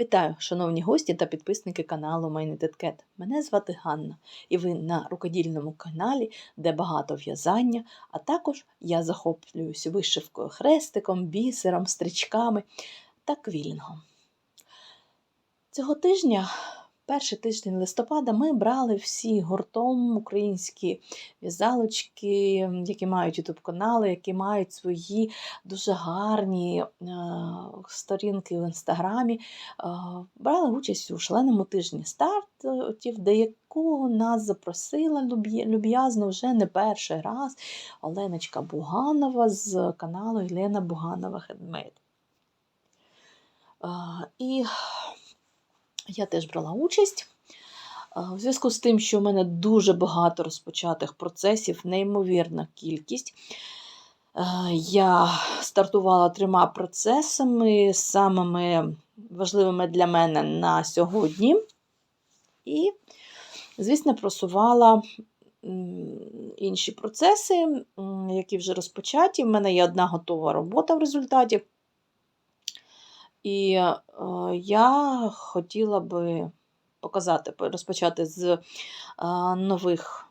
Вітаю, шановні гості та підписники каналу Майнедеткет. Мене звати Ганна, і ви на рукодільному каналі, де багато в'язання, а також я захоплююсь вишивкою хрестиком, бісером, стрічками та квілінгом. Цього тижня, перший тиждень листопада, ми брали всі гуртом українські в'язалочки, які мають ютуб канали, які мають свої дуже гарні е, сторінки в інстаграмі. Е, брали участь у шаленому тижні стартів, до якого нас запросила люб'язно вже не перший раз Оленочка Буганова з каналу Єлена Буганова Хендмейд. Е, І я теж брала участь. Е, У зв'язку з тим, що в мене дуже багато розпочатих процесів, неймовірна кількість. Е, Я стартувала трьома процесами, самими важливими для мене на сьогодні. І, звісно, просувала інші процеси, які вже розпочаті. В мене є одна готова робота в результаті. І е, я хотіла би показати, розпочати з е, нових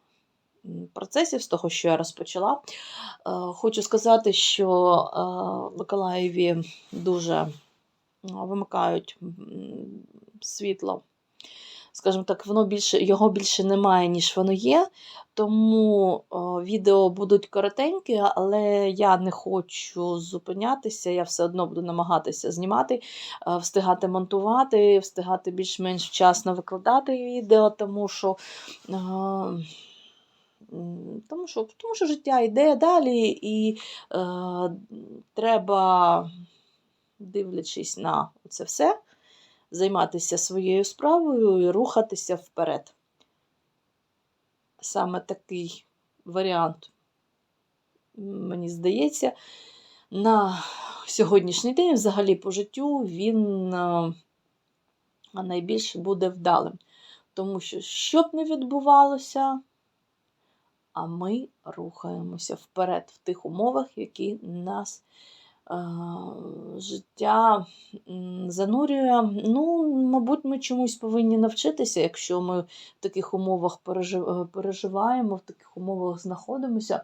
процесів, з того, що я розпочала. Е, Хочу сказати, що Миколаєві дуже вимикають світло. Скажімо так, воно більше, його більше немає, ніж воно є. Тому о, відео будуть коротенькі, але я не хочу зупинятися. Я все одно буду намагатися знімати, е, встигати монтувати, встигати більш-менш вчасно викладати відео, тому що. е, м, Тому що, тому що життя йде далі, і е, треба, дивлячись на це все, займатися своєю справою і рухатися вперед. Саме такий варіант, мені здається, на сьогоднішній день, взагалі по життю, він найбільше буде вдалим. Тому що, що б не відбувалося, а ми рухаємося вперед в тих умовах, які нас життя занурює. Ну, мабуть, ми чомусь повинні навчитися, якщо ми в таких умовах е, переживаємо, в таких умовах знаходимося.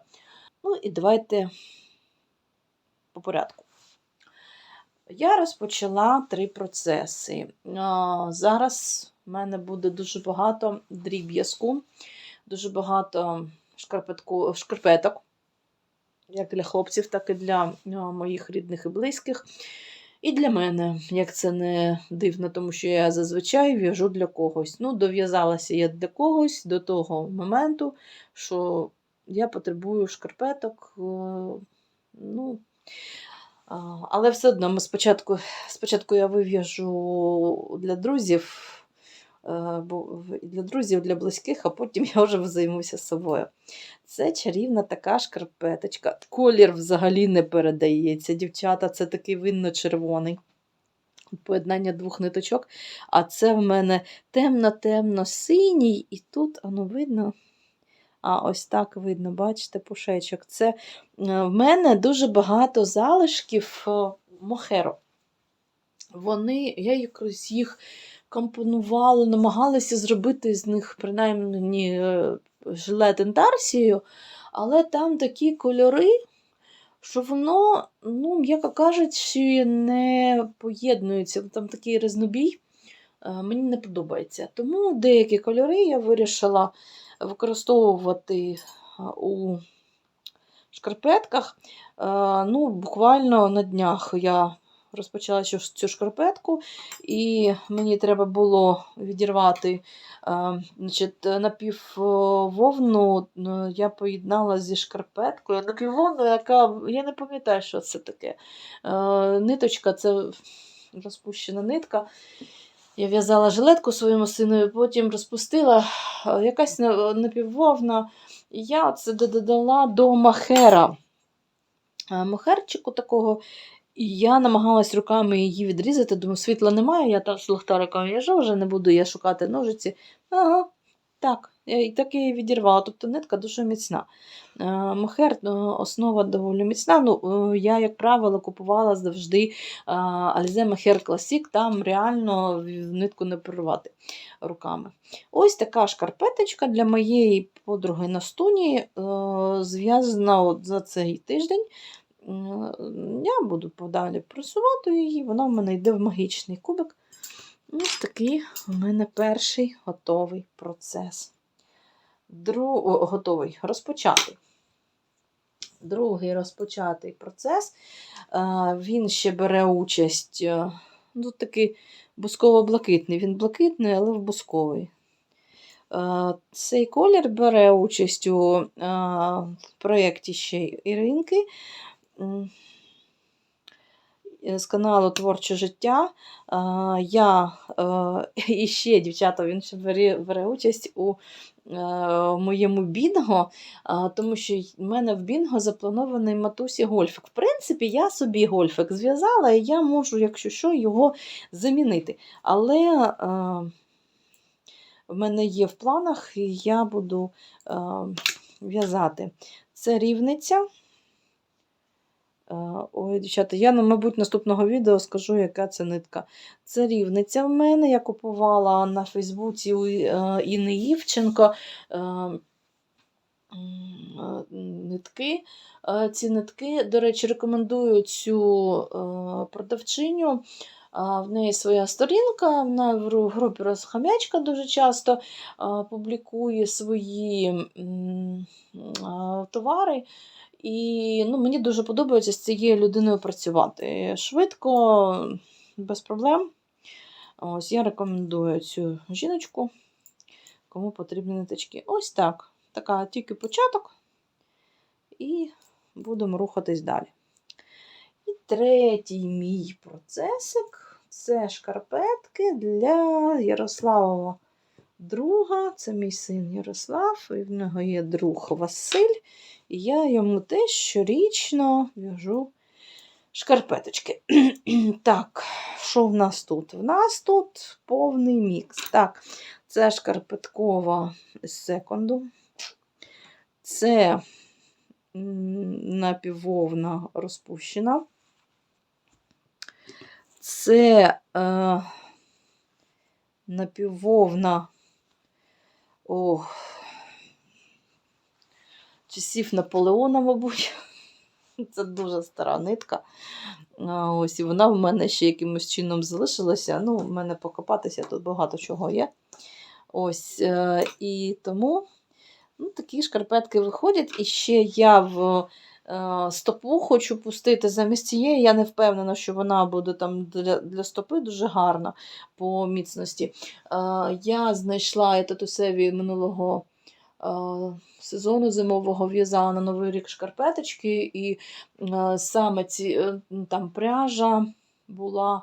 Ну і давайте по порядку. Я розпочала три процеси. Зараз в мене буде дуже багато дріб'язку, дуже багато шкарпетку, шкарпеток, як для хлопців, так і для моїх рідних і близьких. І для мене, як це не дивно, тому що я зазвичай в'яжу для когось. Ну, дов'язалася я для когось до того моменту, що я потребую шкарпеток. е, Ну, але все одно ми спочатку, спочатку я вив'яжу для друзів, для друзів, для близьких, а потім я вже займуся собою. Це чарівна така шкарпеточка. Колір взагалі не передається. Дівчата, це такий винно-червоний. Поєднання двох ниточок. А це в мене темно-темно-синій, і тут, воно видно. А ось так видно, бачите, пушечок. Це е, в мене дуже багато залишків е, мохеро. Вони, я якось їх компонувала, намагалася зробити з них принаймні е, жилет інтарсію, але там такі кольори, що воно, ну, м'яко кажучи, не поєднується. Там такий різнобій. е, Мені не подобається. Тому деякі кольори я вирішила використовувати у шкарпетках. Е, Ну, буквально на днях я розпочала цю, шкарпетку, і мені треба було відірвати е, значить, напіввовну, е, я поєднала зі шкарпеткою. Напіввовну, яка, я не пам'ятаю, що це таке. Е, Ниточка це розпущена нитка. Я в'язала жилетку своєму синові, потім розпустила е, якась напіввовна. І я це додала до махера. Е, Мохерчику такого. І я намагалась руками її відрізати. Думаю, світла немає, я там з лухтариком в'яжу, вже не буду я шукати ножиці. Ага, так, І так я її відірвала, тобто нитка дуже міцна. Е, Мохер е, основа доволі міцна. Ну, е, я, як правило, купувала завжди е, Alize Мохер Classic, там реально нитку не прорвати руками. Ось така шкарпеточка для моєї подруги Настуні е, зв'язана за цей тиждень. Е, Я буду подалі просувати її, вона в мене йде в магічний кубик. Ось такий у мене перший готовий процес. Дру... О, готовий розпочатий. Другий розпочатий процес. Е, Він ще бере участь, е, ну, такий бусково-блакитний. Він блакитний, але в бусковий. Цей колір бере участь у проєкті ще Іринки з каналу Творче життя. Е, Я е, і ще, дівчата, він ще бере, бере участь у е, моєму бінго, тому що в мене в бінго запланований матусі гольфик. В принципі, я собі гольфик зв'язала, і я можу, якщо що, його замінити. Але е, в мене є в планах, і я буду е, в'язати. Це рівниця. Е, Ой, дівчата, я, мабуть, наступного відео скажу, яка це нитка. Це рівниця в мене. Я купувала на Фейсбуці у е, Інни Івченко е, нитки. Ці нитки, до речі, рекомендую цю продавчиню. В неї своя сторінка, вона в групі Розхам'ячка дуже часто публікує свої товари. І ну, мені дуже подобається з цією людиною працювати. Швидко, без проблем. Ось я рекомендую цю жіночку, кому потрібні ниточки. Ось так. Така тільки початок. І будемо рухатись далі. І третій мій процесик це шкарпетки для Ярославова друга. Це мій син Ярослав, і в нього є друг Василь. І я йому теж щорічно в'яжу шкарпеточки. так, що в нас тут? В нас тут повний мікс. Так, це шкарпеткова з секунду. Це м, напіввовна розпущена. Це е, напіввовна о, часів Наполеона, мабуть. Це дуже стара нитка. Ось, і вона в мене ще якимось чином залишилася. Ну, в мене покопатися тут багато чого є. Ось, е, і тому ну, такі шкарпетки виходять. І ще я в е, стопу хочу пустити замість цієї. Я не впевнена, що вона буде там для, для стопи дуже гарна по міцності. Е, я знайшла я татусеві минулого. Е, Сезону зимового в'язала на Новий рік шкарпеточки, і е, саме ці е, там пряжа була.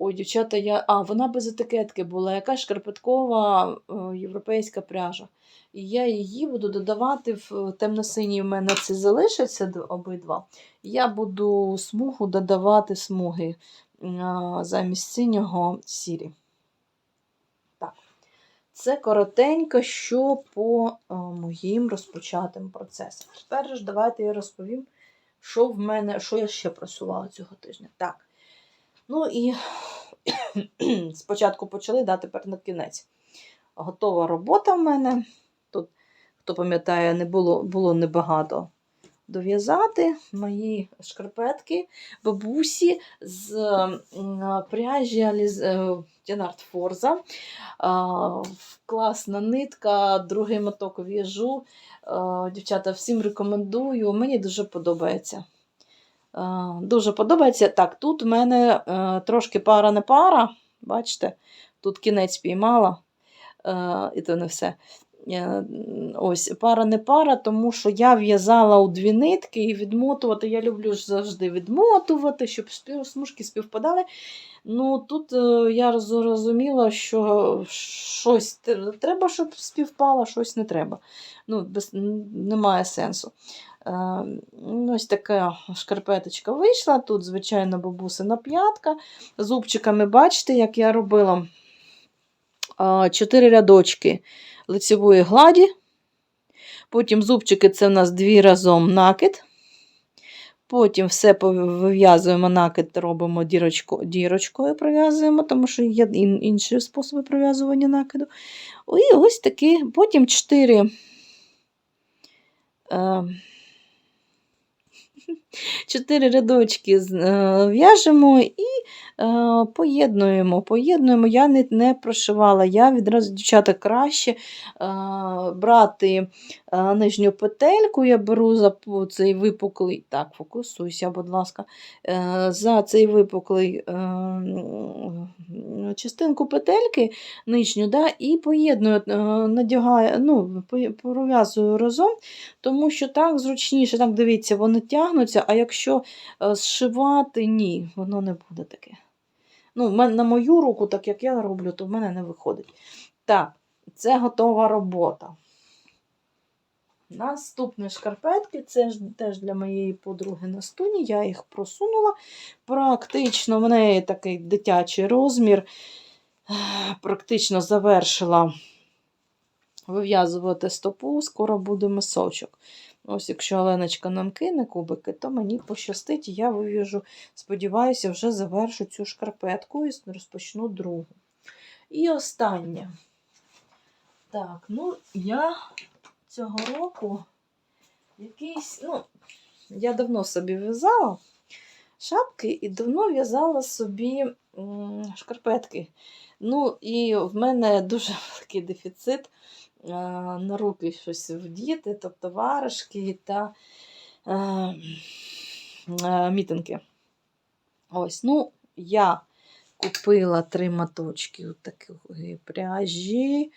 Ой, дівчата, я. А, вона без етикетки була, якась шкарпеткова європейська пряжа. І я її буду додавати в темно-синій в мене це залишиться обидва. Я буду смугу додавати смуги замість синього сірі. Це коротенько, що по е, моїм розпочатим процесам. Тепер ж давайте я розповім, що в мене, що я ще просувала цього тижня. Так. Ну і спочатку почали, да, тепер на кінець. Готова робота в мене. Тут, хто пам'ятає, не було, було небагато дов'язати мої шкарпетки бабусі з пряжі е, Дінарт Форза. Класна нитка, другий моток в'яжу. Дівчата, всім рекомендую. Мені дуже подобається. Дуже подобається. Так, тут в мене е, трошки пара не пара. Бачите, тут кінець піймала, е, і то не все. Е, Ось, пара не пара, тому що я в'язала у дві нитки і відмотувати. Я люблю завжди відмотувати, щоб смужки співпадали. Ну, тут е, я роз- зрозуміла, що щось треба, щоб співпало, щось не треба. Ну, без, немає сенсу. Е, ось така шкарпеточка вийшла. Тут, звичайно, бабусина п'ятка. Зубчиками, бачите, як я робила. Чотири рядочки лицевої гладі. Потім зубчики це в нас дві разом накид. Потім все вив'язуємо накид, робимо дірочку, дірочкою прив'язуємо, тому що є ін- інші способи прив'язування накиду. І ось такі, потім 4 е, чотири рядочки е, в'яжемо і е, поєднуємо. Поєднуємо. Я не, не прошивала. Я відразу, дівчата, краще е, брати нижню петельку. Я беру за цей випуклий. Так, фокусуйся, будь ласка. За цей випуклий частинку петельки нижню, да, і поєдную, надягаю, ну, пров'язую разом, тому що так зручніше, так дивіться, вони тягнуться, а якщо е, зшивати, ні, воно не буде таке. Ну, на мою руку, так як я роблю, то в мене не виходить. Так, це готова робота. Наступні шкарпетки, це ж теж для моєї подруги Настуні, я їх просунула. Практично в неї такий дитячий розмір. Практично завершила вив'язувати стопу, скоро буде мисочок. Ось, якщо Оленочка нам кине кубики, то мені пощастить, і я вив'яжу, сподіваюся, вже завершу цю шкарпетку і розпочну другу. І останнє. Так, ну, я цього року якийсь, ну, я давно собі в'язала шапки і давно в'язала собі шкарпетки. Ну, і в мене дуже великий дефіцит на руки щось вдіти, тобто варежки та е, е, мітинки. Ось, ну, я купила три моточки от такої пряжі.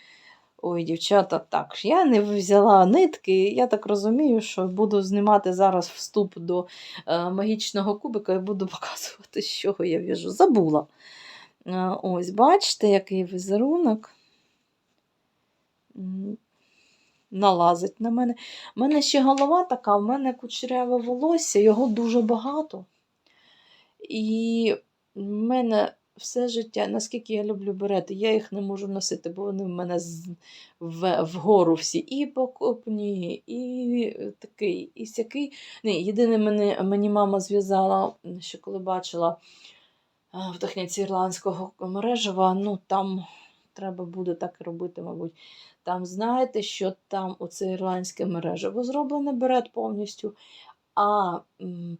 Ой, дівчата, так, я не взяла нитки. Я так розумію, що буду знімати зараз вступ до е, магічного кубика і буду показувати, з чого я в'яжу. Забула. Е, ось, бачите, який візерунок. Налазить на мене. У мене ще голова така, в мене кучеряве волосся, його дуже багато. І в мене все життя, наскільки я люблю берети, я їх не можу носити, бо вони в мене вгору всі. І покопні, і такий, і сякий. Ні, єдине, мені, мені мама зв'язала, ще коли бачила в техніці ірландського мережева, ну там треба буде так і робити, мабуть. Там знаєте, що там оце ірландське мережево зроблене берет повністю. А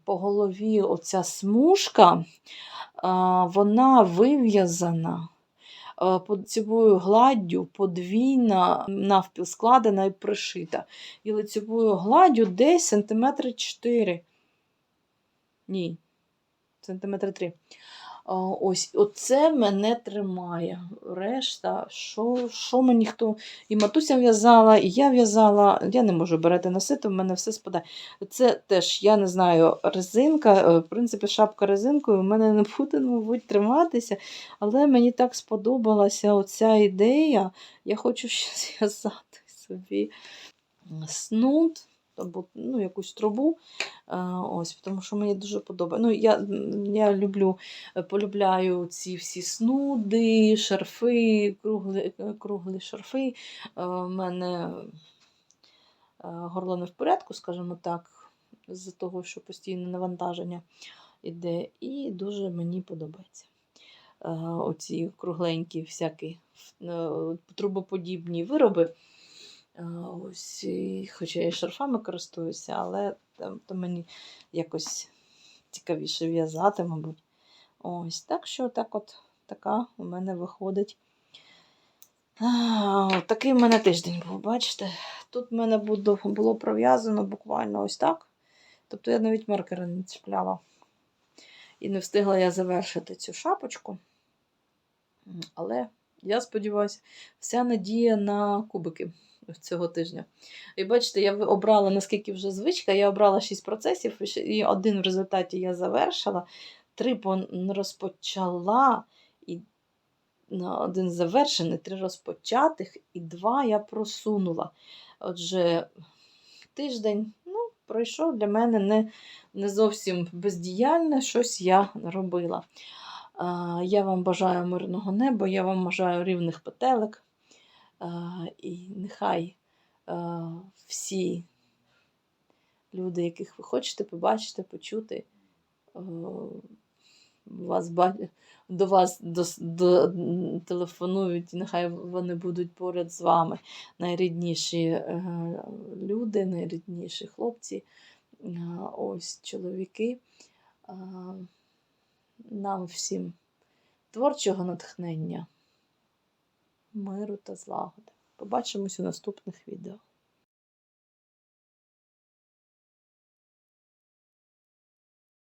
по голові оця смужка, вона вив'язана лицевою гладдю, подвійна, навпіл складена і пришита. І лицевою гладдю десь сантиметри 4. Ні, сантиметри 3. Ось, оце мене тримає. Решта, що, що мені хто. І матуся в'язала, і я в'язала. Я не можу берете носити, в мене все спадає. Це теж, я не знаю, резинка. е, В принципі, шапка резинкою в мене не буде, мабуть, триматися. Але мені так сподобалася оця ідея. Я хочу ще зв'язати собі снуд. Або ну, якусь трубу, Е, ось, тому що мені дуже подобається. Ну, я, я люблю, е, полюбляю ці всі снуди, шарфи, круглі, е, круглі шарфи. У мене горло не в порядку, скажімо так, з-за того, що постійне навантаження йде. І дуже мені подобається. Оці кругленькі всякі трубоподібні вироби. Е, Ось, хоча я і шарфами користуюся, але там, то мені якось цікавіше в'язати, мабуть. Ось, так що так от така у мене виходить. А, такий в мене тиждень був, бачите? Тут в мене було, було пров'язано буквально ось так. Тобто я навіть маркери не чіпляла. І не встигла я завершити цю шапочку. Але я сподіваюся, вся надія на кубики цього тижня. І бачите, я обрала, наскільки вже звичка, я обрала 6 процесів, і один в результаті я завершила, три розпочала, і один завершений, три розпочатих, і два я просунула. Отже, тиждень ну, пройшов для мене не, не зовсім бездіяльне, щось я робила. Я вам бажаю мирного неба, я вам бажаю рівних петелек. І нехай е, всі люди, яких ви хочете побачити, почути, е, вас до вас до, до, телефонують, і нехай вони будуть поряд з вами. Найрідніші е, люди, найрідніші хлопці, е, ось чоловіки. Е, Нам всім творчого натхнення, миру та злагоди. Побачимось у наступних відео.